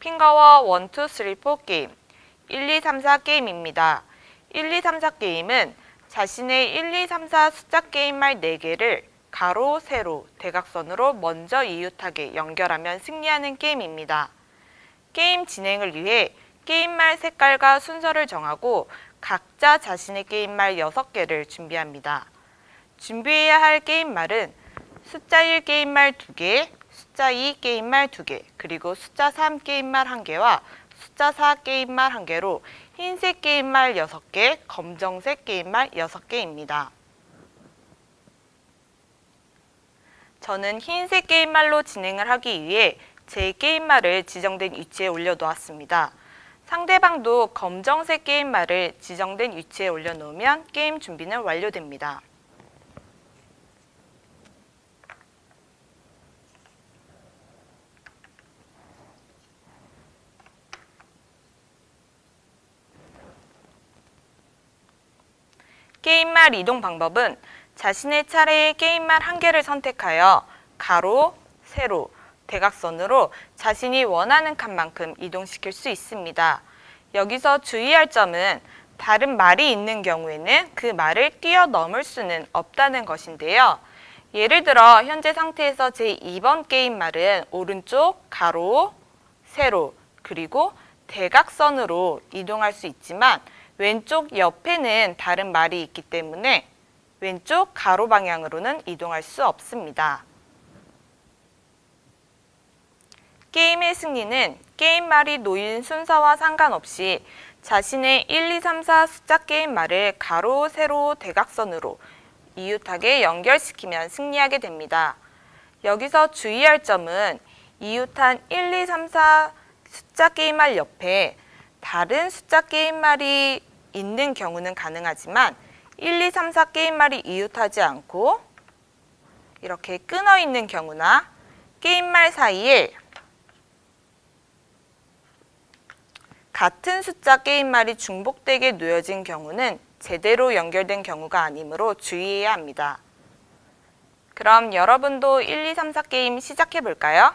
핑거워 1, 2, 3, 4 게임 1, 2, 3, 4 게임입니다. 1, 2, 3, 4 게임은 자신의 1, 2, 3, 4 숫자 게임말 4개를 가로, 세로, 대각선으로 먼저 이웃하게 연결하면 승리하는 게임입니다. 게임 진행을 위해 게임말 색깔과 순서를 정하고 각자 자신의 게임말 6개를 준비합니다. 준비해야 할 게임말은 숫자 1 게임말 2개, 숫자 2 게임말 2개, 그리고 숫자 3 게임말 1개와 숫자 4 게임말 1개로 흰색 게임말 6개, 검정색 게임말 6개입니다. 저는 흰색 게임말로 진행을 하기 위해 제 게임말을 지정된 위치에 올려놓았습니다. 상대방도 검정색 게임말을 지정된 위치에 올려놓으면 게임 준비는 완료됩니다. 게임말 이동 방법은 자신의 차례에 게임말 한 개를 선택하여 가로, 세로, 대각선으로 자신이 원하는 칸만큼 이동시킬 수 있습니다. 여기서 주의할 점은 다른 말이 있는 경우에는 그 말을 뛰어넘을 수는 없다는 것인데요. 예를 들어 현재 상태에서 제 2번 게임 말은 오른쪽 가로, 세로, 그리고 대각선으로 이동할 수 있지만 왼쪽 옆에는 다른 말이 있기 때문에 왼쪽 가로 방향으로는 이동할 수 없습니다. 게임의 승리는 게임 말이 놓인 순서와 상관없이 자신의 1, 2, 3, 4 숫자 게임 말을 가로, 세로, 대각선으로 이웃하게 연결시키면 승리하게 됩니다. 여기서 주의할 점은 이웃한 1, 2, 3, 4 숫자 게임말 옆에 다른 숫자 게임말이 있는 경우는 가능하지만 1, 2, 3, 4 게임말이 이웃하지 않고 이렇게 끊어 있는 경우나 게임말 사이에 같은 숫자 게임말이 중복되게 놓여진 경우는 제대로 연결된 경우가 아니므로 주의해야 합니다. 그럼 여러분도 1, 2, 3, 4 게임 시작해 볼까요?